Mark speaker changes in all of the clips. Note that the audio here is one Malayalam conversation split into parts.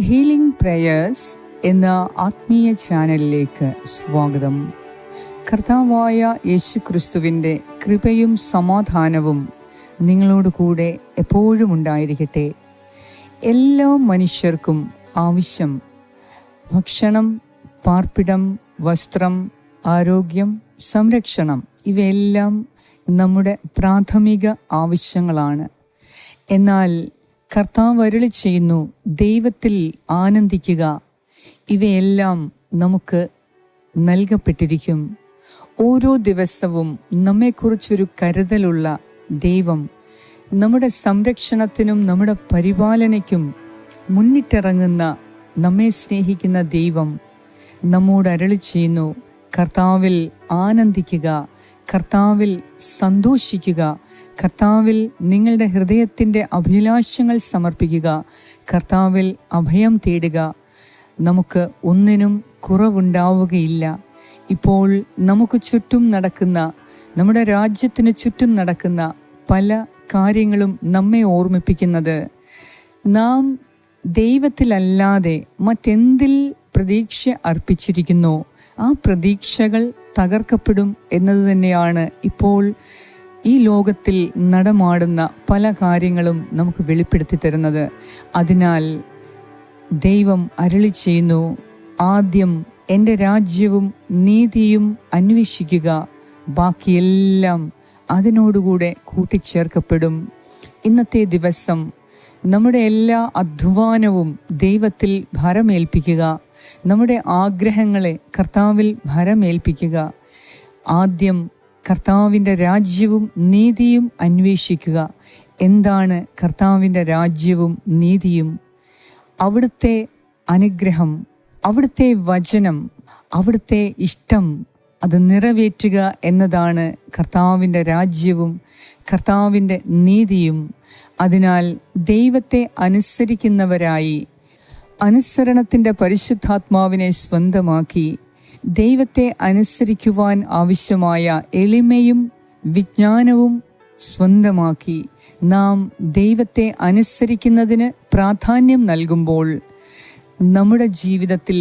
Speaker 1: ഹീലിംഗ് പ്രേയേഴ്സ് എന്ന ആത്മീയ ചാനലിലേക്ക് സ്വാഗതം. കർത്താവായ യേശു ക്രിസ്തുവിന്റെ കൃപയും സമാധാനവും നിങ്ങളോട് കൂടെ എപ്പോഴും ഉണ്ടായിരിക്കട്ടെ. എല്ലാ മനുഷ്യർക്കും ആവശ്യം ഭക്ഷണം പാർപ്പിടം വസ്ത്രം ആരോഗ്യം സംരക്ഷണം ഇവയെല്ലാം നമ്മുടെ പ്രാഥമിക ആവശ്യങ്ങളാണ്. എന്നാൽ കർത്താവ് അരുളി ചെയ്യുന്നു. ദൈവത്തിൽ ആനന്ദിക്കുക. ഇവയെല്ലാം നമുക്ക് നൽകപ്പെട്ടിരിക്കും. ഓരോ ദിവസവും നമ്മെക്കുറിച്ചൊരു കരുതലുള്ള ദൈവം നമ്മുടെ സംരക്ഷണത്തിനും നമ്മുടെ പരിപാലനയ്ക്കും മുന്നിട്ടിറങ്ങുന്ന നമ്മെ സ്നേഹിക്കുന്ന ദൈവം നമ്മോട് അരളി ചെയ്യുന്നു. കർത്താവിൽ ആനന്ദിക്കുക. കർത്താവിൽ സന്തോഷിക്കുക. കർത്താവിൽ നിങ്ങളുടെ ഹൃദയത്തിന്റെ അഭിലാഷങ്ങൾ സമർപ്പിക്കുക. കർത്താവിൽ അഭയം തേടുക. നമുക്ക് ഒന്നിനും കുറവുണ്ടാവുകയില്ല. ഇപ്പോൾ നമുക്ക് ചുറ്റും നടക്കുന്ന നമ്മുടെ രാജ്യത്തിന് ചുറ്റും നടക്കുന്ന പല കാര്യങ്ങളും നമ്മെ ഓർമ്മിപ്പിക്കുന്നത്. നാം ദൈവത്തിലല്ലാതെ മറ്റെന്തിൽ പ്രതീക്ഷ അർപ്പിച്ചിരിക്കുന്നു? ആ പ്രതീക്ഷകൾ തകർക്കപ്പെടും എന്നത് തന്നെയാണ് ഇപ്പോൾ ഈ ലോകത്തിൽ നടമാടുന്ന പല കാര്യങ്ങളും നമുക്ക് വെളിപ്പെടുത്തി തരുന്നത്. അതിനാൽ ദൈവം അരളി ചെയ്യുന്നു ആദ്യം എന്റെ രാജ്യവും നീതിയും അന്വേഷിക്കുക ബാക്കിയെല്ലാം അതിനോടുകൂടെ കൂട്ടിച്ചേർക്കപ്പെടും. ഇന്നത്തെ ദിവസം നമ്മുടെ എല്ലാ അധ്വാനവും ദൈവത്തിൽ ഭരമേൽപ്പിക്കുക. നമ്മുടെ ആഗ്രഹങ്ങളെ കർത്താവിൽ ഭരമേൽപ്പിക്കുക. ആദ്യം കർത്താവിന്റെ രാജ്യവും നീതിയും അന്വേഷിക്കുക. എന്താണ് കർത്താവിന്റെ രാജ്യവും നീതിയും? അവിടുത്തെ അനുഗ്രഹം അവിടുത്തെ വചനം അവിടുത്തെ ഇഷ്ടം അത് നിറവേറ്റുക എന്നതാണ് കർത്താവിന്റെ രാജ്യവും കർത്താവിന്റെ നീതിയും. അതിനാൽ ദൈവത്തെ അനുസരിക്കുന്നവരായി അനുസരണത്തിന്റെ പരിശുദ്ധാത്മാവിനെ സ്വന്തമാക്കി ദൈവത്തെ അനുസരിക്കുവാൻ ആവശ്യമായ എളിമയും വിജ്ഞാനവും സ്വന്തമാക്കി നാം ദൈവത്തെ അനുസരിക്കുന്നതിന് പ്രാധാന്യം നൽകുമ്പോൾ നമ്മുടെ ജീവിതത്തിൽ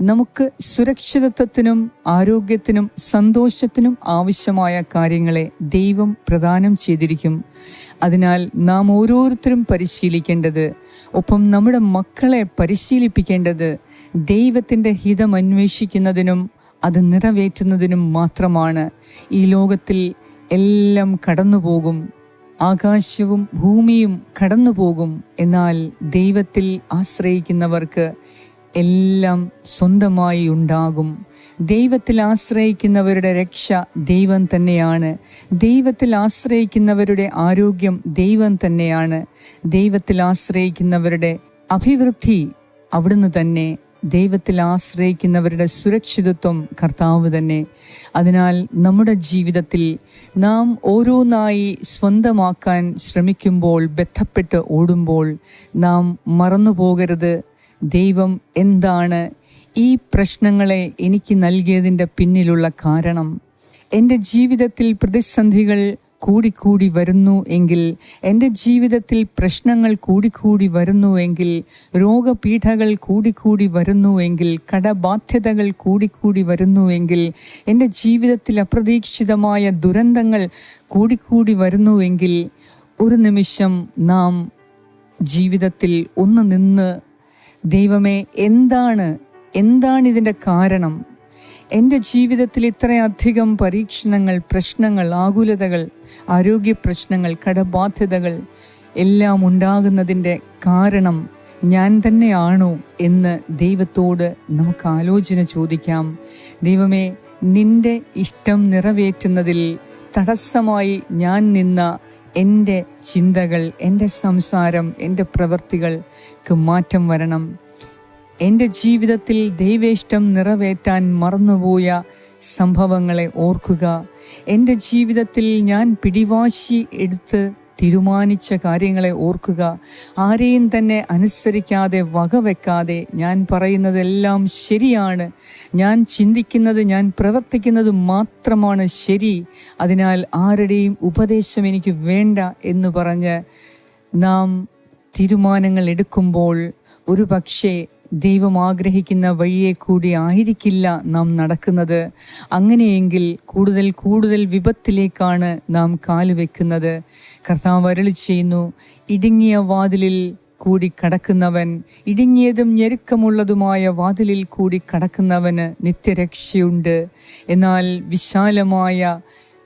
Speaker 1: നമുക്ക് സുരക്ഷിതത്വത്തിനും ആരോഗ്യത്തിനും സന്തോഷത്തിനും ആവശ്യമായ കാര്യങ്ങളെ ദൈവം പ്രദാനം ചെയ്തിരിക്കും. അതിനാൽ നാം ഓരോരുത്തരും പരിശീലിക്കേണ്ടത് ഒപ്പം നമ്മുടെ മക്കളെ പരിശീലിപ്പിക്കേണ്ടത് ദൈവത്തിന്റെ ഹിതം അന്വേഷിക്കുന്നതിനും അത് നിറവേറ്റുന്നതിനും മാത്രമാണ്. ഈ ലോകത്തിൽ എല്ലാം കടന്നുപോകും ആകാശവും ഭൂമിയും കടന്നുപോകും. എന്നാൽ ദൈവത്തിൽ ആശ്രയിക്കുന്നവർക്ക് എല്ലാം സ്വന്തമായി ഉണ്ടാകും. ദൈവത്തിൽ ആശ്രയിക്കുന്നവരുടെ രക്ഷ ദൈവം തന്നെയാണ്. ദൈവത്തിൽ ആശ്രയിക്കുന്നവരുടെ ആരോഗ്യം ദൈവം തന്നെയാണ്. ദൈവത്തിൽ ആശ്രയിക്കുന്നവരുടെ അഭിവൃദ്ധി അവിടുന്ന് തന്നെ. ദൈവത്തിൽ ആശ്രയിക്കുന്നവരുടെ സുരക്ഷിതത്വം കർത്താവ് തന്നെ. അതിനാൽ നമ്മുടെ ജീവിതത്തിൽ നാം ഓരോന്നായി സ്വന്തമാക്കാൻ ശ്രമിക്കുമ്പോൾ ബന്ധപ്പെട്ട് ഓടുമ്പോൾ നാം മറന്നു പോകരുത് ദൈവം എന്താണ് ഈ പ്രശ്നങ്ങളെ എനിക്ക് നൽകിയതിന്റെ പിന്നിലുള്ള കാരണം? എന്റെ ജീവിതത്തിൽ പ്രതിസന്ധികൾ കൂടിക്കൂടി വരുന്നു എങ്കിൽ എന്റെ ജീവിതത്തിൽ പ്രശ്നങ്ങൾ കൂടിക്കൂടി വരുന്നു എങ്കിൽ രോഗപീഠകൾ കൂടിക്കൂടി വരുന്നു എങ്കിൽ കടബാധ്യതകൾ കൂടിക്കൂടി വരുന്നു എങ്കിൽ എന്റെ ജീവിതത്തിൽ അപ്രതീക്ഷിതമായ ദുരന്തങ്ങൾ കൂടിക്കൂടി വരുന്നു എങ്കിൽ ഒരു നിമിഷം നാം ജീവിതത്തിൽ ഒന്ന് നിന്ന് ദൈവമേ എന്താണ് എന്താണ് ഇതിന്റെ കാരണം? എന്റെ ജീവിതത്തിൽ ഇത്രയധികം പരീക്ഷണങ്ങൾ പ്രശ്നങ്ങൾ ആകുലതകൾ ആരോഗ്യ പ്രശ്നങ്ങൾ കടബാധ്യതകൾ എല്ലാം ഉണ്ടാകുന്നതിന്റെ കാരണം ഞാൻ തന്നെയാണോ എന്ന് ദൈവത്തോട് നമുക്ക് ആലോചന ചോദിക്കാം. ദൈവമേ നിന്റെ ഇഷ്ടം നിറവേറ്റുന്നതിൽ തടസ്സമായി ഞാൻ നിന്ന എന്റെ ചിന്തകൾ എന്റെ സംസാരം എന്റെ പ്രവൃത്തികൾക്ക് മാറ്റം വരണം. എന്റെ ജീവിതത്തിൽ ദൈവേഷ്ടം നിറവേറ്റാൻ മറന്നുപോയ സംഭവങ്ങളെ ഓർക്കുക. എന്റെ ജീവിതത്തിൽ ഞാൻ പിടിവാശി എടുത്ത് തീരുമാനിച്ച കാര്യങ്ങളെ ഓർക്കുക. ആരെയും തന്നെ അനുസരിക്കാതെ വകവെക്കാതെ ഞാൻ പറയുന്നതെല്ലാം ശരിയാണ്. ഞാൻ ചിന്തിക്കുന്നത് ഞാൻ പ്രവർത്തിക്കുന്നത് മാത്രമാണ് ശരി. അതിനാൽ ആരുടെയും ഉപദേശം എനിക്ക് വേണ്ട എന്ന് പറഞ്ഞ് നാം തീരുമാനങ്ങൾ എടുക്കുമ്പോൾ ഒരു പക്ഷേ ദൈവം ആഗ്രഹിക്കുന്ന വഴിയെ കൂടി ആയിരിക്കില്ല നാം നടക്കുന്നത്. അങ്ങനെയെങ്കിൽ കൂടുതൽ കൂടുതൽ വിപത്തിലേക്കാണ് നാം കാലുവെക്കുന്നത് കർത്താവ് അരളി ചെയ്യുന്നു ഇടുങ്ങിയ വാതിലിൽ കൂടി കടക്കുന്നവൻ ഇടുങ്ങിയതും ഞെരുക്കമുള്ളതുമായ വാതിലിൽ കൂടി കടക്കുന്നവന് നിത്യരക്ഷയുണ്ട്. എന്നാൽ വിശാലമായ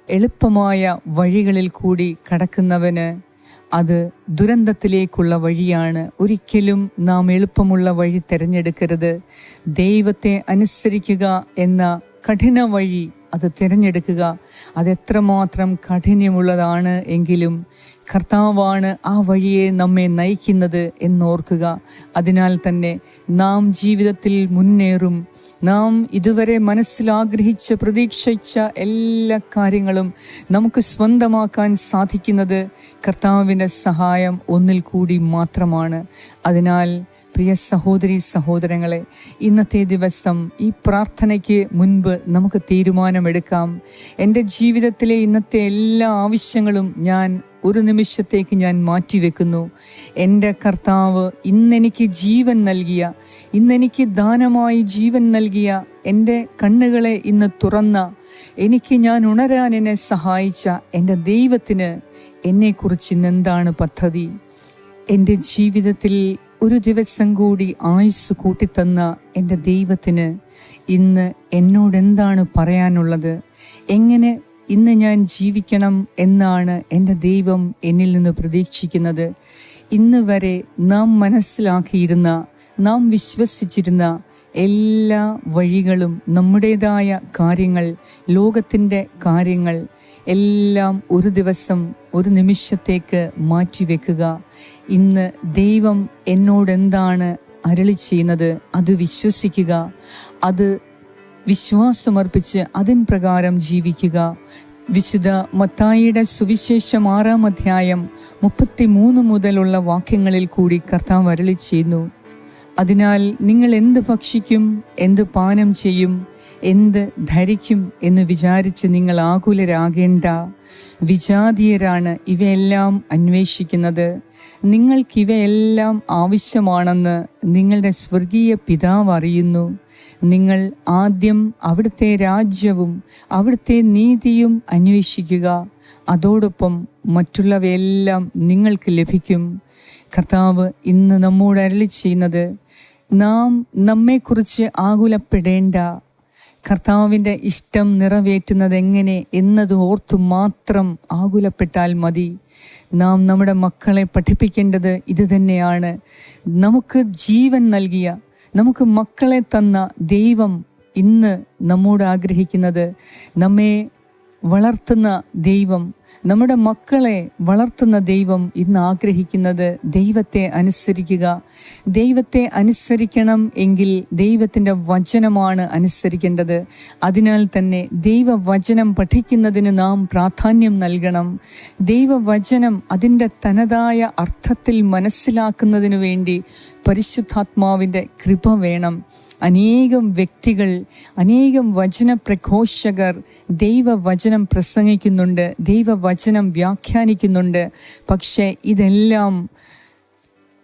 Speaker 1: എളുപ്പമായ വഴികളിൽ കൂടി കടക്കുന്നവന് അത് ദുരന്തത്തിലേക്കുള്ള വഴിയാണ്. ഒരിക്കലും നാം എളുപ്പമുള്ള വഴി തിരഞ്ഞെടുക്കരുത്. ദൈവത്തെ അനുസരിക്കുക എന്ന കഠിന വഴി അത് തിരഞ്ഞെടുക്കുക. അതെത്രമാത്രം കാഠിന്യമുള്ളതാണ് എങ്കിലും കർത്താവാണ് ആ വഴിയെ നമ്മെ നയിക്കുന്നത് എന്നോർക്കുക. അതിനാൽ തന്നെ നാം ജീവിതത്തിൽ മുന്നേറും. നാം ഇതുവരെ മനസ്സിലാഗ്രഹിച്ച് പ്രതീക്ഷിച്ച എല്ലാ കാര്യങ്ങളും നമുക്ക് സ്വന്തമാക്കാൻ സാധിക്കുന്നത് കർത്താവിന്റെ സഹായം ഒന്നിൽ കൂടി മാത്രമാണ്. അതിനാൽ പ്രിയ സഹോദരി സഹോദരങ്ങളെ ഇന്നത്തെ ദിവസം ഈ പ്രാർത്ഥനയ്ക്ക് മുൻപ് നമുക്ക് തീരുമാനമെടുക്കാം. എന്റെ ജീവിതത്തിലെ ഇന്നത്തെ എല്ലാ ആവശ്യങ്ങളും ഞാൻ ഒരു നിമിഷത്തേക്ക് ഞാൻ മാറ്റിവെക്കുന്നു. എന്റെ കർത്താവ് ഇന്നെനിക്ക് ജീവൻ നൽകിയ ഇന്നെനിക്ക് ദാനമായി ജീവൻ നൽകിയ എന്റെ കണ്ണുകളെ ഇന്ന് തുറന്ന എനിക്ക് ഞാൻ ഉണരാൻ എന്നെ സഹായിച്ച എന്റെ ദൈവത്തിന് എന്നെക്കുറിച്ച് ഇന്ന് എന്താണ് പദ്ധതി? എന്റെ ജീവിതത്തിൽ ഒരു ദിവസം കൂടി ആയുസ് കൂട്ടിത്തന്ന എന്റെ ദൈവത്തിന് ഇന്ന് എന്നോട് എന്താണ് പറയാനുള്ളത്? എങ്ങനെ ഇന്ന് ഞാൻ ജീവിക്കണം എന്നാണ് എന്റെ ദൈവം എന്നിൽ നിന്ന് പ്രതീക്ഷിക്കുന്നത്? ഇന്ന് വരെ നാം മനസ്സിലാക്കിയിരുന്ന നാം വിശ്വസിച്ചിരുന്ന എല്ലാ വഴികളും നമ്മുടേതായ കാര്യങ്ങൾ ലോകത്തിന്റെ കാര്യങ്ങൾ എല്ലാം ഒരു ദിവസം ഒരു നിമിഷത്തേക്ക് മാറ്റിവെക്കുക ഇന്ന് ദൈവം എന്നോടെന്താണ് അരളി ചെയ്യുന്നത് അത് വിശ്വസിക്കുക. അത് വിശ്വാസമർപ്പിച്ച് അതിൻ പ്രകാരം ജീവിക്കുക. വിശുദ്ധ മത്തായിയുടെ സുവിശേഷം ആറാം അധ്യായം മുപ്പത്തി മൂന്ന് മുതലുള്ള വാക്യങ്ങളിൽ കൂടി കർത്താവ് അരളി ചെയ്യുന്നു. അതിനാൽ നിങ്ങൾ എന്ത് ഭക്ഷിക്കും എന്ത് പാനം ചെയ്യും എന്ത് ധരിക്കും എന്ന് വിചാരിച്ച് നിങ്ങൾ ആകുലരാകേണ്ട വിജാതീയരാണ് ഇവയെല്ലാം അന്വേഷിക്കുന്നത്. നിങ്ങൾക്കിവയെല്ലാം ആവശ്യമാണെന്ന് നിങ്ങളുടെ സ്വർഗീയ പിതാവ് അറിയുന്നു. നിങ്ങൾ ആദ്യം അവിടുത്തെ രാജ്യവും അവിടുത്തെ നീതിയും അന്വേഷിക്കുക. അതോടൊപ്പം മറ്റുള്ളവയെല്ലാം നിങ്ങൾക്ക് ലഭിക്കും. കർത്താവ് ഇന്ന് നമ്മോട് അരളി ചെയ്യുന്നത് നാം നമ്മെക്കുറിച്ച് ആകുലപ്പെടേണ്ട കർത്താവിന്റെ ഇഷ്ടം നിറവേറ്റുന്നത് എങ്ങനെ എന്നത് ഓർത്തു മാത്രം ആകുലപ്പെട്ടാൽ മതി. നാം നമ്മുടെ മക്കളെ പഠിപ്പിക്കേണ്ടത് ഇത് തന്നെയാണ്. നമുക്ക് ജീവൻ നൽകിയ നമുക്ക് മക്കളെ തന്ന ദൈവം ഇന്ന് നമ്മോട് ആഗ്രഹിക്കുന്നത്. നമ്മെ വളർത്തുന്ന ദൈവം നമ്മുടെ മക്കളെ വളർത്തുന്ന ദൈവം ഇന്ന് ആഗ്രഹിക്കുന്നത് ദൈവത്തെ അനുസരിക്കുക. ദൈവത്തെ അനുസരിക്കണം എങ്കിൽ ദൈവത്തിന്റെ വചനമാണ് അനുസരിക്കേണ്ടത്. അതിനാൽ തന്നെ ദൈവവചനം പഠിക്കുന്നതിന് നാം പ്രാധാന്യം നൽകണം. ദൈവവചനം അതിന്റെ തനതായ അർത്ഥത്തിൽ മനസ്സിലാക്കുന്നതിനു വേണ്ടി പരിശുദ്ധാത്മാവിന്റെ കൃപ വേണം. അനേകം വ്യക്തികൾ അനേകം വചന പ്രഘോഷകർ ദൈവവചനം പ്രസംഗിക്കുന്നുണ്ട്. ദൈവവചനം വ്യാഖ്യാനിക്കുന്നുണ്ട്. പക്ഷേ ഇതെല്ലാം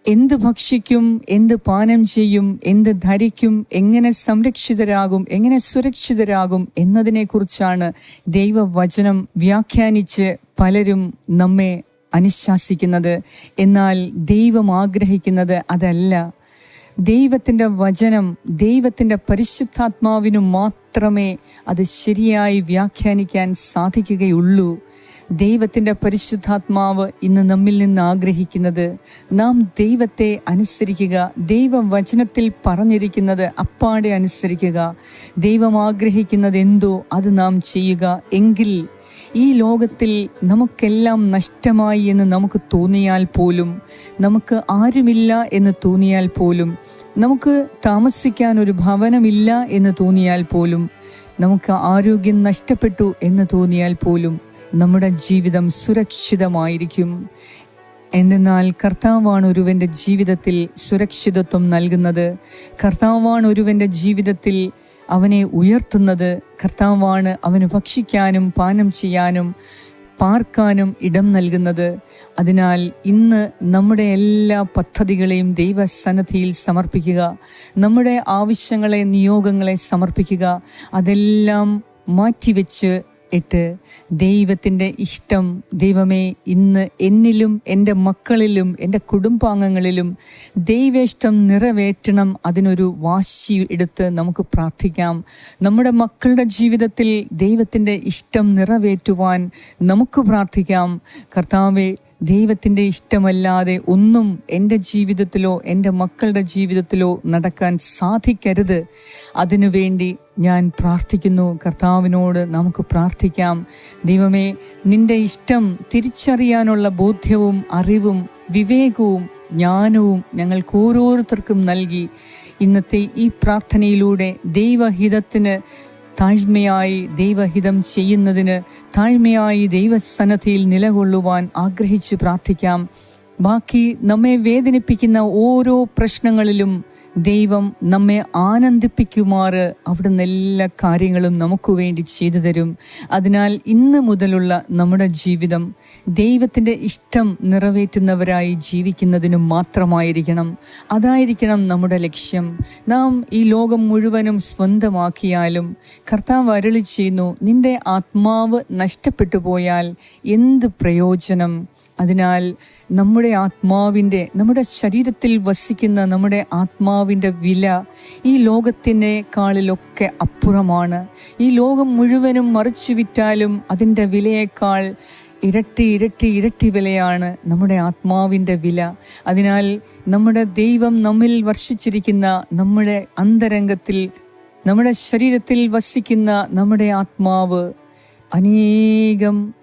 Speaker 1: എന്ത് ഭക്ഷിക്കും എന്ത് പാനം ചെയ്യും എന്ത് ധരിക്കും എങ്ങനെ സംരക്ഷിതരാകും എങ്ങനെ സുരക്ഷിതരാകും എന്നതിനെക്കുറിച്ചാണ് ദൈവവചനം വ്യാഖ്യാനിച്ച് പലരും നമ്മെ അനുശാസിക്കുന്നത്. എന്നാൽ ദൈവം ആഗ്രഹിക്കുന്നത് അതല്ല. ദൈവത്തിന്റെ വചനം ദൈവത്തിന്റെ പരിശുദ്ധാത്മാവിനു മാത്രമേ അത് ശരിയായി വ്യാഖ്യാനിക്കാൻ സാധിക്കുകയുള്ളൂ. ദൈവത്തിന്റെ പരിശുദ്ധാത്മാവ് ഇന്ന് നമ്മിൽ നിന്ന് ആഗ്രഹിക്കുന്നത് നാം ദൈവത്തെ അനുസരിക്കുക ദൈവം വചനത്തിൽ പറഞ്ഞിരിക്കുന്നത് അപ്പാടെ അനുസരിക്കുക. ദൈവം ആഗ്രഹിക്കുന്നത് എന്തോ അത് നാം ചെയ്യുക എങ്കിൽ ഈ ലോകത്തിൽ നമുക്കെല്ലാം നഷ്ടമായി എന്ന് നമുക്ക് തോന്നിയാൽ പോലും നമുക്ക് ആരുമില്ല എന്ന് തോന്നിയാൽ പോലും നമുക്ക് താമസിക്കാൻ ഒരു ഭവനമില്ല എന്ന് തോന്നിയാൽ പോലും നമുക്ക് ആരോഗ്യം നഷ്ടപ്പെട്ടു എന്ന് തോന്നിയാൽ പോലും നമ്മുടെ ജീവിതം സുരക്ഷിതമായിരിക്കും. എന്തെന്നാൽ കർത്താവാണ് ഒരുവന്റെ ജീവിതത്തിൽ സുരക്ഷിതത്വം നൽകുന്നത്. കർത്താവാണ് ഒരുവന്റെ ജീവിതത്തിൽ അവനെ ഉയർത്തുന്നത്. കർത്താവാണ് അവന് ഭക്ഷിക്കാനും പാനം ചെയ്യാനും പാർക്കാനും ഇടം നൽകുന്നത്. അതിനാൽ ഇന്ന് നമ്മുടെ എല്ലാ പദ്ധതികളെയും ദൈവസന്നദ്ധിയിൽ സമർപ്പിക്കുക. നമ്മുടെ ആവശ്യങ്ങളെ നിയോഗങ്ങളെ സമർപ്പിക്കുക. അതെല്ലാം മാറ്റിവെച്ച് എട്ട് ദൈവത്തിന്റെ ഇഷ്ടം ദൈവമേ ഇന്ന് എന്നിലും എന്റെ മക്കളിലും എന്റെ കുടുംബാംഗങ്ങളിലും ദൈവേഷ്ടം നിറവേറ്റണം അതിനൊരു വാശി എടുത്ത് നമുക്ക് പ്രാർത്ഥിക്കാം. നമ്മുടെ മക്കളുടെ ജീവിതത്തിൽ ദൈവത്തിന്റെ ഇഷ്ടം നിറവേറ്റുവാൻ നമുക്ക് പ്രാർത്ഥിക്കാം. കർത്താവെ ദൈവത്തിന്റെ ഇഷ്ടമല്ലാതെ ഒന്നും എന്റെ ജീവിതത്തിലോ എന്റെ മക്കളുടെ ജീവിതത്തിലോ നടക്കാൻ സാധിക്കരുത്. അതിനുവേണ്ടി ഞാൻ പ്രാർത്ഥിക്കുന്നു. കർത്താവിനോട് നമുക്ക് പ്രാർത്ഥിക്കാം. ദൈവമേ നിന്റെ ഇഷ്ടം തിരിച്ചറിയാനുള്ള ബോധ്യവും അറിവും വിവേകവും ജ്ഞാനവും ഞങ്ങൾക്ക് ഓരോരുത്തർക്കും നൽകി. ഇന്നത്തെ ഈ പ്രാർത്ഥനയിലൂടെ ദൈവഹിതത്തിന് താഴ്മയായി ദൈവഹിതം ചെയ്യുന്നതിന് താഴ്മയായി ദൈവസന്നദ്ധിയിൽ നിലകൊള്ളുവാൻ ആഗ്രഹിച്ചു പ്രാർത്ഥിക്കാം. ബാക്കി നമ്മെ വേദനിപ്പിക്കുന്ന ഓരോ പ്രശ്നങ്ങളിലും ദൈവം നമ്മെ ആനന്ദിപ്പിക്കുമാറ് അവിടുന്ന് എല്ലാ കാര്യങ്ങളും നമുക്ക് വേണ്ടി ചെയ്തു തരും. അതിനാൽ ഇന്ന് മുതലുള്ള നമ്മുടെ ജീവിതം ദൈവത്തിന്റെ ഇഷ്ടം നിറവേറ്റുന്നവരായി ജീവിക്കുന്നതിന് മാത്രമായിരിക്കണം. അതായിരിക്കണം നമ്മുടെ ലക്ഷ്യം. നാം ഈ ലോകം മുഴുവനും സ്വന്തമാക്കിയാലും കർത്താവ് അരളി ചെയ്യുന്നു നിന്റെ ആത്മാവ് നഷ്ടപ്പെട്ടു പോയാൽ എന്ത് പ്രയോജനം? അതിനാൽ നമ്മുടെ ആത്മാവിന്റെ നമ്മുടെ ശരീരത്തിൽ വസിക്കുന്ന നമ്മുടെ ആത്മാവിന്റെ വില ഈ ലോകത്തിനേക്കാളിലൊക്കെ അപ്പുറമാണ്. ഈ ലോകം മുഴുവനും മറിച്ചു വിറ്റാലും അതിന്റെ വിലയേക്കാൾ ഇരട്ടി ഇരട്ടി ഇരട്ടി വിലയാണ് നമ്മുടെ ആത്മാവിന്റെ വില. അതിനാൽ നമ്മുടെ ദൈവം നമ്മിൽ വർഷിച്ചിരിക്കുന്ന നമ്മുടെ അന്തരംഗത്തിൽ നമ്മുടെ ശരീരത്തിൽ വസിക്കുന്ന നമ്മുടെ ആത്മാവ് അനേകം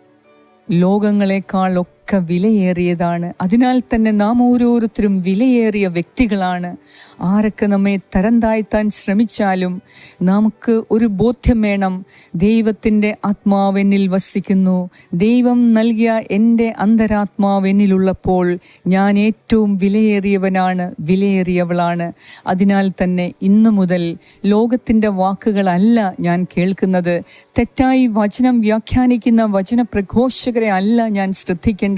Speaker 1: ലോകങ്ങളെക്കാൾ ഒക്കെ വിലയേറിയതാണ്. അതിനാൽ തന്നെ നാം ഓരോരുത്തരും വിലയേറിയ വ്യക്തികളാണ്. ആരൊക്കെ നമ്മെ തരം താഴ്ത്താൻ ശ്രമിച്ചാലും നമുക്ക് ഒരു ബോധ്യം വേണം. ദൈവത്തിന്റെ ആത്മാവെന്നിൽ വസിക്കുന്നു. ദൈവം നൽകിയ എന്റെ അന്തരാത്മാവെന്നിലുള്ളപ്പോൾ ഞാൻ ഏറ്റവും വിലയേറിയവനാണ് വിലയേറിയവളാണ്. അതിനാൽ തന്നെ ഇന്നു മുതൽ ലോകത്തിന്റെ വാക്കുകളല്ല ഞാൻ കേൾക്കുന്നത്. തെറ്റായി വചനം വ്യാഖ്യാനിക്കുന്ന വചന പ്രഘോഷകരെ അല്ല ഞാൻ ശ്രദ്ധിക്കേണ്ടത്.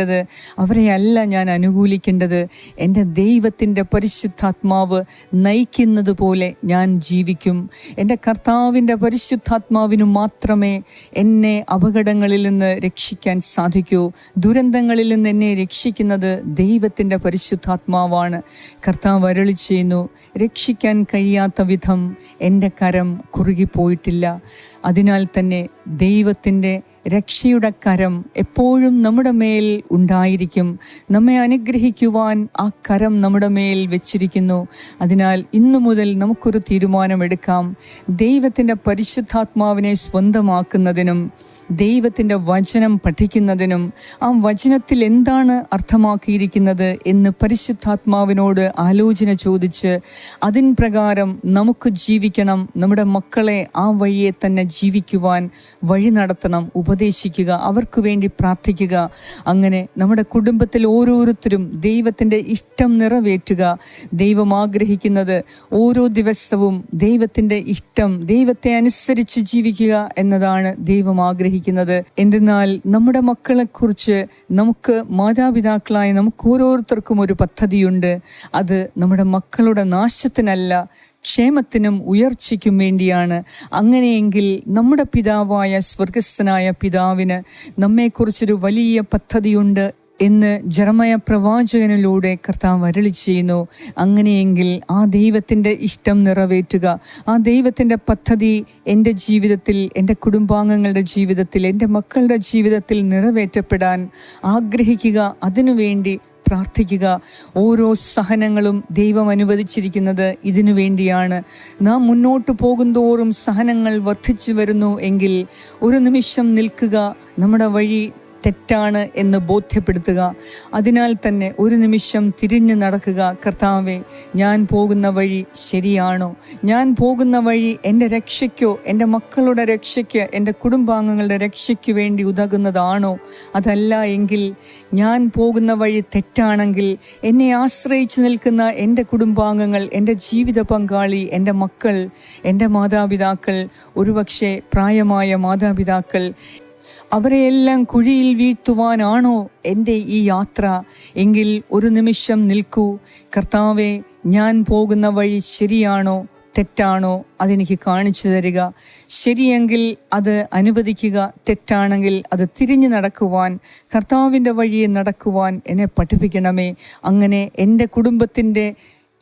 Speaker 1: അവരെ അല്ല ഞാൻ അനുകൂലിക്കേണ്ടത്. എന്റെ ദൈവത്തിന്റെ പരിശുദ്ധാത്മാവ് നയിക്കുന്നത് പോലെ ഞാൻ ജീവിക്കും. എന്റെ കർത്താവിന്റെ പരിശുദ്ധാത്മാവിനു മാത്രമേ എന്നെ അപകടങ്ങളിൽ നിന്ന് രക്ഷിക്കാൻ സാധിക്കൂ. ദുരന്തങ്ങളിൽ നിന്ന് എന്നെ രക്ഷിക്കുന്നത് ദൈവത്തിന്റെ പരിശുദ്ധാത്മാവാണ്. കർത്താവ് അരളി ചെയ്യുന്നു രക്ഷിക്കാൻ കഴിയാത്ത വിധം എന്റെ കരം കുറുകിപ്പോയിട്ടില്ല. അതിനാൽ തന്നെ ദൈവത്തിന്റെ രക്ഷയുടെ കരം എപ്പോഴും നമ്മുടെ മേൽ ഉണ്ടായിരിക്കും. നമ്മെ അനുഗ്രഹിക്കുവാൻ ആ കരം നമ്മുടെ മേൽ വെച്ചിരിക്കുന്നു. അതിനാൽ ഇന്നു മുതൽ നമുക്കൊരു തീരുമാനമെടുക്കാം. ദൈവത്തിന്റെ പരിശുദ്ധാത്മാവിനെ സ്വന്തമാക്കുന്നതിനും ദൈവത്തിന്റെ വചനം പഠിക്കുന്നതിനും ആ വചനത്തിൽ എന്താണ് അർത്ഥമാക്കിയിരിക്കുന്നത് എന്ന് പരിശുദ്ധാത്മാവിനോട് ആലോചന ചോദിച്ച് അതിൻ പ്രകാരം നമുക്ക് ജീവിക്കണം നമ്മുടെ മക്കളെ ആ വഴിയെ തന്നെ ജീവിക്കുവാൻ വഴി നടത്തണം ഉപദേശിക്കുക അവർക്ക് വേണ്ടി പ്രാർത്ഥിക്കുക. അങ്ങനെ നമ്മുടെ കുടുംബത്തിൽ ഓരോരുത്തരും ദൈവത്തിന്റെ ഇഷ്ടം നിറവേറ്റുക. ദൈവം ആഗ്രഹിക്കുന്നത് ഓരോ ദിവസവും ദൈവത്തിന്റെ ഇഷ്ടം ദൈവത്തെ അനുസരിച്ച് ജീവിക്കുക എന്നതാണ് ദൈവം ആഗ്രഹിക്കുന്നത്. എന്തെന്നാൽ നമ്മുടെ മക്കളെക്കുറിച്ച് നമുക്ക് മാതാപിതാക്കളായ നമുക്ക് ഓരോരുത്തർക്കും ഒരു പദ്ധതിയുണ്ട്. അത് നമ്മുടെ മക്കളുടെ നാശത്തിനല്ല ക്ഷേമത്തിനും ഉയർച്ചയ്ക്കും വേണ്ടിയാണ്. അങ്ങനെയെങ്കിൽ നമ്മുടെ പിതാവായ സ്വർഗസ്ഥനായ പിതാവിന് നമ്മെക്കുറിച്ചൊരു വലിയ പദ്ധതിയുണ്ട് എന്ന് ജർമയ പ്രവാചകനിലൂടെ കർത്താവ് വരളി ചെയ്യുന്നു. അങ്ങനെയെങ്കിൽ ആ ദൈവത്തിന്റെ ഇഷ്ടം നിറവേറ്റുക. ആ ദൈവത്തിന്റെ പദ്ധതി എന്റെ ജീവിതത്തിൽ എന്റെ കുടുംബാംഗങ്ങളുടെ ജീവിതത്തിൽ എന്റെ മക്കളുടെ ജീവിതത്തിൽ നിറവേറ്റപ്പെടാൻ ആഗ്രഹിക്കുക. അതിനുവേണ്ടി പ്രാർത്ഥിക്കുക. ഓരോ സഹനങ്ങളും ദൈവം അനുവദിച്ചിരിക്കുന്നത് ഇതിനു വേണ്ടിയാണ്. നാം മുന്നോട്ട് പോകുന്തോറും സഹനങ്ങൾ വർദ്ധിച്ചു വരുന്നു എങ്കിൽ ഒരു നിമിഷം നിൽക്കുക നമ്മുടെ വഴി തെറ്റാണ് എന്ന് ബോധ്യപ്പെടുത്തുക. അതിനാൽ തന്നെ ഒരു നിമിഷം തിരിഞ്ഞു നടക്കുക കർത്താവെ ഞാൻ പോകുന്ന വഴി ശരിയാണോ? ഞാൻ പോകുന്ന വഴി എന്റെ രക്ഷയ്ക്കോ എന്റെ മക്കളുടെ രക്ഷയ്ക്ക് എന്റെ കുടുംബാംഗങ്ങളുടെ രക്ഷയ്ക്ക് വേണ്ടി ഉതകുന്നതാണോ? അതല്ല എങ്കിൽ ഞാൻ പോകുന്ന വഴി തെറ്റാണെങ്കിൽ എന്നെ ആശ്രയിച്ചു നിൽക്കുന്ന എന്റെ കുടുംബാംഗങ്ങൾ എന്റെ ജീവിത പങ്കാളി എന്റെ മക്കൾ എന്റെ മാതാപിതാക്കൾ ഒരുപക്ഷെ പ്രായമായ മാതാപിതാക്കൾ അവരെയെല്ലാം കുഴിയിൽ വീഴ്ത്തുവാനാണോ എന്റെ ഈ യാത്ര? എങ്കിൽ ഒരു നിമിഷം നിൽക്കൂ. കർത്താവെ ഞാൻ പോകുന്ന വഴി ശരിയാണോ? തെറ്റാണോ? അതെനിക്ക് കാണിച്ചു തരിക. ശരിയെങ്കിൽ അത് അനുവദിക്കുക. തെറ്റാണെങ്കിൽ അത് തിരിഞ്ഞു നടക്കുവാൻ കർത്താവിന്റെ വഴിയെ നടക്കുവാൻ എന്നെ പഠിപ്പിക്കണമേ. അങ്ങനെ എന്റെ കുടുംബത്തിന്റെ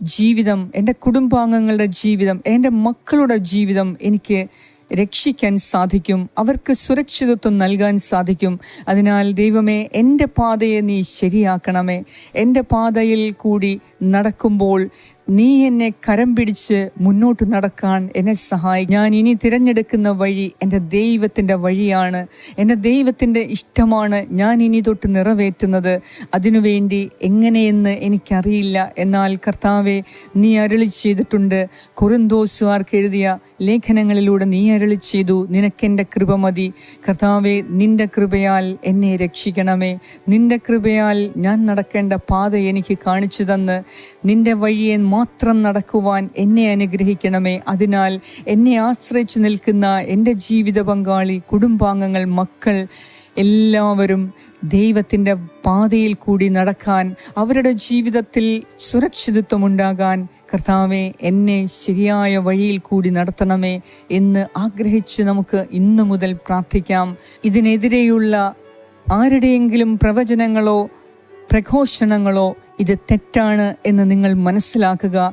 Speaker 1: ജീവിതം എന്റെ കുടുംബാംഗങ്ങളുടെ ജീവിതം എന്റെ മക്കളുടെ ജീവിതം എനിക്ക് രക്ഷിക്കാൻ സാധിക്കും. അവർക്ക് സുരക്ഷിതത്വം നൽകാൻ സാധിക്കും. അതിനാൽ ദൈവമേ എന്റെ പാതയെ നീ ശരിയാക്കണമേ. എന്റെ പാതയിൽ കൂടി നടക്കുമ്പോൾ നീ എന്നെ കരം പിടിച്ച് മുന്നോട്ട് നടക്കാൻ എന്നെ സഹായി. ഞാൻ ഇനി തിരഞ്ഞെടുക്കുന്ന വഴി എന്റെ ദൈവത്തിന്റെ വഴിയാണ്. എന്റെ ദൈവത്തിന്റെ ഇഷ്ടമാണ് ഞാൻ ഇനി തൊട്ട് നിറവേറ്റുന്നത്. അതിനുവേണ്ടി എങ്ങനെയെന്ന് എനിക്കറിയില്ല. എന്നാൽ കർത്താവെ നീ അരളി ചെയ്തിട്ടുണ്ട്. കുറുന്തോസുകാർക്ക് എഴുതിയ ലേഖനങ്ങളിലൂടെ നീ അരളി ചെയ്തു. നിനക്കെന്റെ കൃപ മതി. കർത്താവെ നിന്റെ കൃപയാൽ എന്നെ രക്ഷിക്കണമേ. നിന്റെ കൃപയാൽ ഞാൻ നടക്കേണ്ട പാത എനിക്ക് കാണിച്ചു തന്ന്. നിന്റെ വഴിയെ മാത്രം നടക്കുവാൻ എന്നെ അനുഗ്രഹിക്കണമേ. അതിനാൽ എന്നെ ആശ്രയിച്ചു നിൽക്കുന്ന എന്റെ ജീവിത പങ്കാളി കുടുംബാംഗങ്ങൾ മക്കൾ എല്ലാവരും ദൈവത്തിന്റെ പാതയിൽ കൂടി നടക്കാൻ അവരുടെ ജീവിതത്തിൽ സുരക്ഷിതത്വം ഉണ്ടാകാൻ കർത്താവെ എന്നെ ശരിയായ വഴിയിൽ കൂടി നടത്തണമേ എന്ന് ആഗ്രഹിച്ച് നമുക്ക് ഇന്നു മുതൽ പ്രാർത്ഥിക്കാം. ഇതിനെതിരെയുള്ള ആരുടെയെങ്കിലും പ്രവചനങ്ങളോ പ്രഘോഷണങ്ങളോ ഇത് തെറ്റാണ് എന്ന് നിങ്ങൾ മനസ്സിലാക്കുക.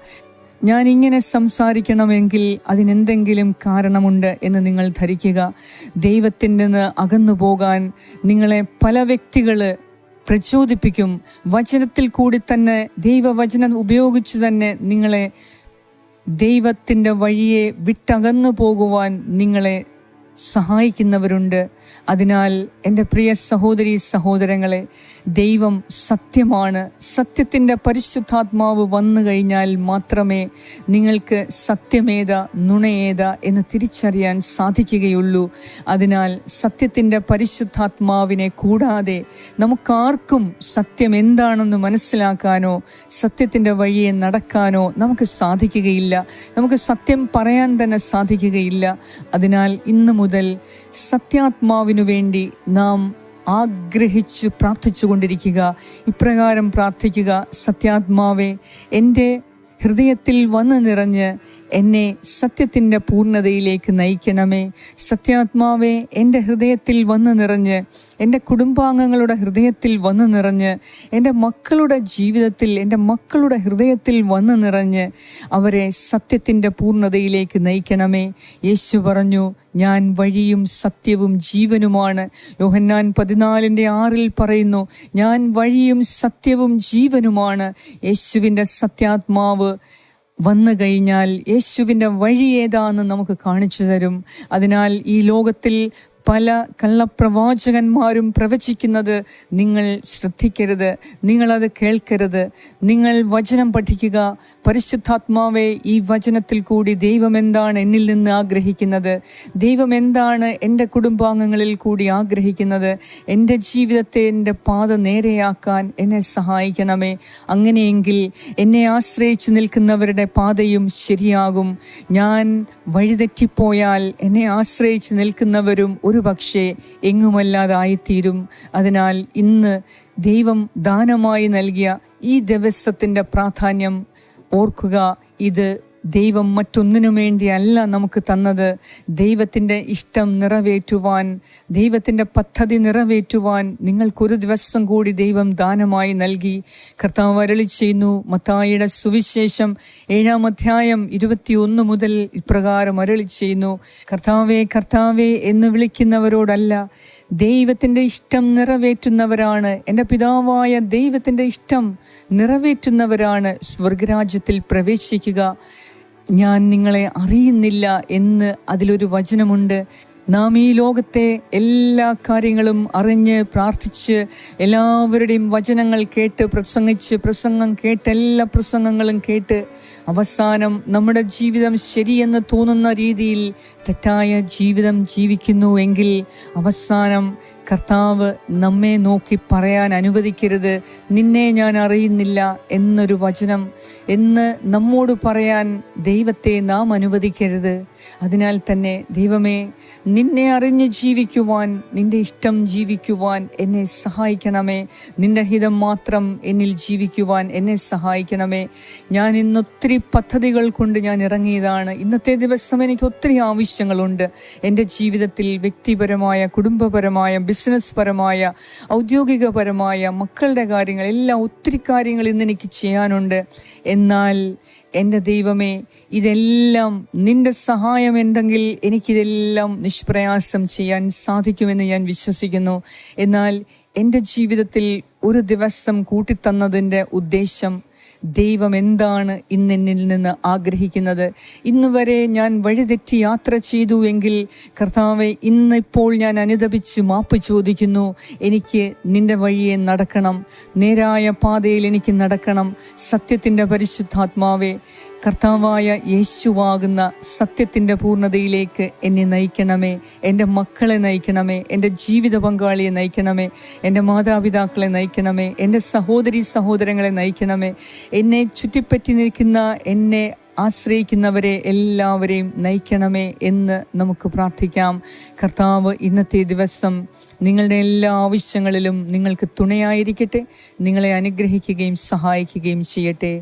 Speaker 1: ഞാൻ ഇങ്ങനെ സംസാരിക്കണമെങ്കിൽ അതിനെന്തെങ്കിലും കാരണമുണ്ട് എന്ന് നിങ്ങൾ ധരിക്കുക. ദൈവത്തിൽ നിന്ന് അകന്നു പോകാൻ നിങ്ങളെ പല വ്യക്തികൾ പ്രചോദിപ്പിക്കും. വചനത്തിൽ കൂടി തന്നെ ദൈവവചനം ഉപയോഗിച്ച് തന്നെ നിങ്ങളെ ദൈവത്തിന്റെ വഴിയെ വിട്ടകന്നു പോകുവാൻ നിങ്ങളെ സഹായിക്കുന്നവരുണ്ട്. അതിനാൽ എന്റെ പ്രിയ സഹോദരി സഹോദരങ്ങളെ ദൈവം സത്യമാണ്. സത്യത്തിന്റെ പരിശുദ്ധാത്മാവ് വന്നു കഴിഞ്ഞാൽ മാത്രമേ നിങ്ങൾക്ക് സത്യമേത നുണയേത എന്ന് തിരിച്ചറിയാൻ സാധിക്കുകയുള്ളൂ. അതിനാൽ സത്യത്തിന്റെ പരിശുദ്ധാത്മാവിനെ കൂടാതെ നമുക്കാർക്കും സത്യം എന്താണെന്ന് മനസ്സിലാക്കാനോ സത്യത്തിന്റെ വഴിയെ നടക്കാനോ നമുക്ക് സാധിക്കുകയില്ല. നമുക്ക് സത്യം പറയാൻ തന്നെ സാധിക്കുകയില്ല. അതിനാൽ ഇന്ന് മുതൽ സത്യാത്മാവിനു വേണ്ടി നാം ആഗ്രഹിച്ച് പ്രാർത്ഥിച്ചു കൊണ്ടിരിക്കുക ഇപ്രകാരം പ്രാർത്ഥിക്കുക. സത്യാത്മാവെ എന്റെ ഹൃദയത്തിൽ വന്നു നിറഞ്ഞ് എന്നെ സത്യത്തിന്റെ പൂർണതയിലേക്ക് നയിക്കണമേ. സത്യാത്മാവേ എന്റെ ഹൃദയത്തിൽ വന്ന് നിറഞ്ഞ് എന്റെ കുടുംബാംഗങ്ങളുടെ ഹൃദയത്തിൽ വന്ന് നിറഞ്ഞ് എന്റെ മക്കളുടെ ജീവിതത്തിൽ എന്റെ മക്കളുടെ ഹൃദയത്തിൽ വന്ന് നിറഞ്ഞ് അവരെ സത്യത്തിന്റെ പൂർണതയിലേക്ക് നയിക്കണമേ. യേശു പറഞ്ഞു ഞാൻ വഴിയും സത്യവും ജീവനുമാണ്. യോഹന്നാൻ പതിനാലിന്റെ ആറിൽ പറയുന്നു ഞാൻ വഴിയും സത്യവും ജീവനുമാണ്. യേശുവിന്റെ സത്യാത്മാവ് വന്നു കഴിഞ്ഞാൽ യേശുവിന്റെ വഴി ഏതാണെന്ന് നമുക്ക് കാണിച്ചു തരും. അതിനാൽ ഈ ലോകത്തിൽ പല കള്ളപ്രവാചകന്മാരും പ്രവചിക്കുന്നത് നിങ്ങൾ ശ്രദ്ധിക്കരുത് നിങ്ങളത് കേൾക്കരുത്. നിങ്ങൾ വചനം പഠിക്കുക. പരിശുദ്ധാത്മാവെ ഈ വചനത്തിൽ കൂടി ദൈവം എന്താണ് എന്നിൽ നിന്ന് ആഗ്രഹിക്കുന്നത്? ദൈവം എന്താണ് എന്റെ കുടുംബാംഗങ്ങളിൽ കൂടി ആഗ്രഹിക്കുന്നത്? എന്റെ ജീവിതത്തെ എന്റെ പാത നേരെയാക്കാൻ എന്നെ സഹായിക്കണമേ. അങ്ങനെയെങ്കിൽ എന്നെ ആശ്രയിച്ച് നിൽക്കുന്നവരുടെ പാതയും ശരിയാകും. ഞാൻ വഴിതെറ്റിപ്പോയാൽ എന്നെ ആശ്രയിച്ച് നിൽക്കുന്നവരും ഒരു പക്ഷേ എങ്ങുമല്ലാതായിത്തീരും. അതിനാൽ ഇന്ന് ദൈവം ദാനമായി നൽകിയ ഈ ദിവസത്തിന്റെ പ്രാധാന്യം ഓർക്കുക ഇത് ദൈവം മറ്റൊന്നിനു വേണ്ടിയല്ല നമുക്ക് തന്നത്. ദൈവത്തിന്റെ ഇഷ്ടം നിറവേറ്റുവാൻ ദൈവത്തിന്റെ പദ്ധതി നിറവേറ്റുവാൻ നിങ്ങൾക്കൊരു ദിവസം കൂടി ദൈവം ദാനമായി നൽകി. കർത്താവ് അരളി ചെയ്യുന്നു മത്തായിയുടെ സുവിശേഷം ഏഴാം അധ്യായം ഇരുപത്തിയൊന്ന് മുതൽ ഇപ്രകാരം അരളി ചെയ്യുന്നു. കർത്താവേ കർത്താവേ എന്ന് വിളിക്കുന്നവരോടല്ല ദൈവത്തിന്റെ ഇഷ്ടം നിറവേറ്റുന്നവരാണ്. എന്റെ പിതാവായ ദൈവത്തിന്റെ ഇഷ്ടം നിറവേറ്റുന്നവരാണ്. സ്വർഗരാജ്യത്തിൽ പ്രവേശിക്കുക. ഞാൻ നിങ്ങളെ അറിയുന്നില്ല എന്ന് അതിലൊരു വചനമുണ്ട്. നാം ഈ ലോകത്തെ എല്ലാ കാര്യങ്ങളും അറിഞ്ഞ് പ്രാർത്ഥിച്ച് എല്ലാവരുടെയും വചനങ്ങൾ കേട്ട് പ്രസംഗിച്ച് പ്രസംഗം കേട്ട് എല്ലാ പ്രസംഗങ്ങളും കേട്ട് അവസാനം നമ്മുടെ ജീവിതം ശരിയെന്ന് തോന്നുന്ന രീതിയിൽ തെറ്റായ ജീവിതം ജീവിക്കുന്നു എങ്കിൽ അവസാനം കർത്താവ് നമ്മെ നോക്കി പറയാൻ അനുവദിക്കരുത്. നിന്നെ ഞാൻ അറിയുന്നില്ല എന്നൊരു വചനം എന്ന് നമ്മോട് പറയാൻ ദൈവത്തെ നാം അനുവദിക്കരുത്. അതിനാൽ തന്നെ ദൈവമേ നിന്നെ അറിഞ്ഞ് ജീവിക്കുവാൻ നിന്റെ ഇഷ്ടം ജീവിക്കുവാൻ എന്നെ സഹായിക്കണമേ. നിന്റെ ഹിതം മാത്രം എന്നിൽ ജീവിക്കുവാൻ എന്നെ സഹായിക്കണമേ. ഞാൻ ഇന്നൊത്തിരി പദ്ധതികൾ കൊണ്ട് ഞാൻ ഇറങ്ങിയതാണ്. ഇന്നത്തെ ദിവസം എനിക്ക് ഒത്തിരി ആവശ്യങ്ങളുണ്ട്. എന്റെ ജീവിതത്തിൽ വ്യക്തിപരമായ കുടുംബപരമായ ബിസിനസ് പരമായ ഔദ്യോഗികപരമായ മക്കളുടെ കാര്യങ്ങൾ എല്ലാം ഒത്തിരി കാര്യങ്ങൾ ഇന്ന് എനിക്ക് ചെയ്യാനുണ്ട്. എന്നാൽ എന്റെ ദൈവമേ ഇതെല്ലാം നിന്റെ സഹായം ഉണ്ടെങ്കിൽ എനിക്കിതെല്ലാം നിഷ്പ്രയാസം ചെയ്യാൻ സാധിക്കുമെന്ന് ഞാൻ വിശ്വസിക്കുന്നു. എന്നാൽ എന്റെ ജീവിതത്തിൽ ഒരു ദിവസം കൂട്ടിത്തന്നതിന്റെ ഉദ്ദേശം ദൈവം എന്താണ് ഇന്നെന്നിൽ നിന്ന് ആഗ്രഹിക്കുന്നത്? ഇന്ന് വരെ ഞാൻ വഴിതെറ്റി യാത്ര ചെയ്തു എങ്കിൽ കർത്താവെ ഇന്നിപ്പോൾ ഞാൻ അനുദപിച്ച് മാപ്പ് ചോദിക്കുന്നു. എനിക്ക് നിന്റെ വഴിയെ നടക്കണം. നേരായ പാതയിൽ എനിക്ക് നടക്കണം. സത്യത്തിന്റെ പരിശുദ്ധാത്മാവെ കർത്താവായ യേശുവാകുന്ന സത്യത്തിന്റെ പൂർണതയിലേക്ക് എന്നെ നയിക്കണമേ. എന്റെ മക്കളെ നയിക്കണമേ. എന്റെ ജീവിത പങ്കാളിയെ നയിക്കണമേ. എന്റെ മാതാപിതാക്കളെ നയിക്കണമേ. എന്റെ സഹോദരി സഹോദരങ്ങളെ നയിക്കണമേ. എന്നെ ചുറ്റിപ്പറ്റി നിൽക്കുന്ന എന്നെ ആശ്രയിക്കുന്നവരെ എല്ലാവരെയും നയിക്കണമേ എന്ന് നമുക്ക് പ്രാർത്ഥിക്കാം. കർത്താവ് ഇന്നത്തെ ദിവസം നിങ്ങളുടെ എല്ലാ ആവശ്യങ്ങളിലും നിങ്ങൾക്ക് തുണയായിരിക്കട്ടെ. നിങ്ങളെ അനുഗ്രഹിക്കുകയും സഹായിക്കുകയും ചെയ്യട്ടെ.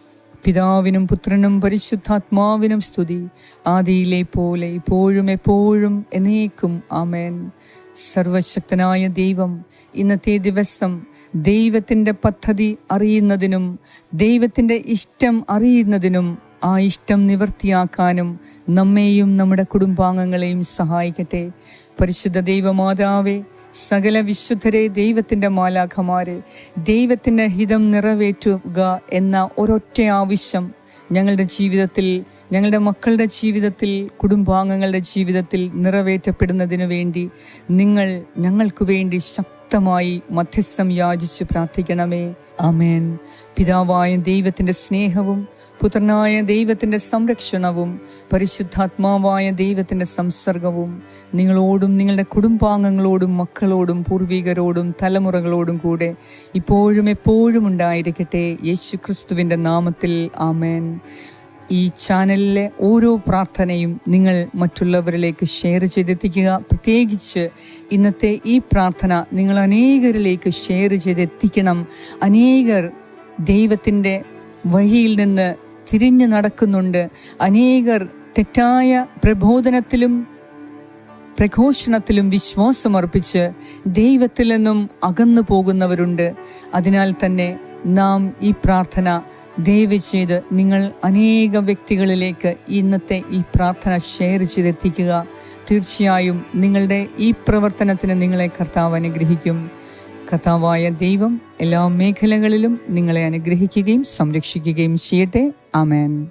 Speaker 1: പിതാവിനും പുത്രനും പരിശുദ്ധാത്മാവിനും സ്തുതി. ആദിയിലെ പോലെ ഇപ്പോഴും എപ്പോഴും എന്നേക്കും ആമേൻ. സർവശക്തനായ ദൈവം ഇന്നത്തെ ദിവസം ദൈവത്തിന്റെ പദ്ധതി അറിയുന്നതിനും ദൈവത്തിന്റെ ഇഷ്ടം അറിയുന്നതിനും ആ ഇഷ്ടം നിവർത്തിയാക്കാനും നമ്മെയും നമ്മുടെ കുടുംബാംഗങ്ങളെയും സഹായിക്കട്ടെ. പരിശുദ്ധ ദൈവമാതാവേ സകല വിശുദ്ധരെ ദൈവത്തിന്റെ മാലാഖമാരെ ദൈവത്തിന്റെ ഹിതം നിറവേറ്റുക എന്ന ഒരൊറ്റ ആവശ്യം ഞങ്ങളുടെ ജീവിതത്തിൽ ഞങ്ങളുടെ മക്കളുടെ ജീവിതത്തിൽ കുടുംബാംഗങ്ങളുടെ ജീവിതത്തിൽ നിറവേറ്റപ്പെടുന്നതിനു വേണ്ടി നിങ്ങൾ ഞങ്ങൾക്ക് വേണ്ടി ശക്തമായി മധ്യസ്ഥം യാചിച്ച് പ്രാർത്ഥിക്കണമേ. അമേൻ പിതാവായ ദൈവത്തിന്റെ സ്നേഹവും പുത്രനായ ദൈവത്തിന്റെ സംരക്ഷണവും പരിശുദ്ധാത്മാവായ ദൈവത്തിന്റെ സംസർഗവും നിങ്ങളോടും നിങ്ങളുടെ കുടുംബാംഗങ്ങളോടും മക്കളോടും പൂർവികരോടും തലമുറകളോടും കൂടെ ഇപ്പോഴും എപ്പോഴും ഉണ്ടായിരിക്കട്ടെ. യേശു ക്രിസ്തുവിന്റെ നാമത്തിൽ ആമേൻ. ഈ ചാനലിലെ ഓരോ പ്രാർത്ഥനയും നിങ്ങൾ മറ്റുള്ളവരിലേക്ക് ഷെയർ ചെയ്തെത്തിക്കുക. പ്രത്യേകിച്ച് ഇന്നത്തെ ഈ പ്രാർത്ഥന നിങ്ങൾ അനേകരിലേക്ക് ഷെയർ ചെയ്തെത്തിക്കണം. അനേകർ ദൈവത്തിന്റെ വഴിയിൽ നിന്ന് തിരിഞ്ഞു നടക്കുന്നുണ്ട്. അനേകർ തെറ്റായ പ്രബോധനത്തിലും പ്രഘോഷണത്തിലും വിശ്വാസമർപ്പിച്ച് ദൈവത്തിൽ നിന്നും അകന്നു പോകുന്നവരുണ്ട് അതിനാൽ തന്നെ നാം ഈ പ്രാർത്ഥന ദയവ് ചെയ്ത് നിങ്ങൾ അനേക വ്യക്തികളിലേക്ക് ഇന്നത്തെ ഈ പ്രാർത്ഥന ഷെയർ ചെയ്തെത്തിക്കുക. തീർച്ചയായും നിങ്ങളുടെ ഈ പ്രവർത്തനത്തിന് നിങ്ങളെ കർത്താവ് അനുഗ്രഹിക്കും. കർത്താവായ ദൈവം എല്ലാ മേഖലകളിലും നിങ്ങളെ അനുഗ്രഹിക്കുകയും സംരക്ഷിക്കുകയും ചെയ്യട്ടെ. ആമേൻ.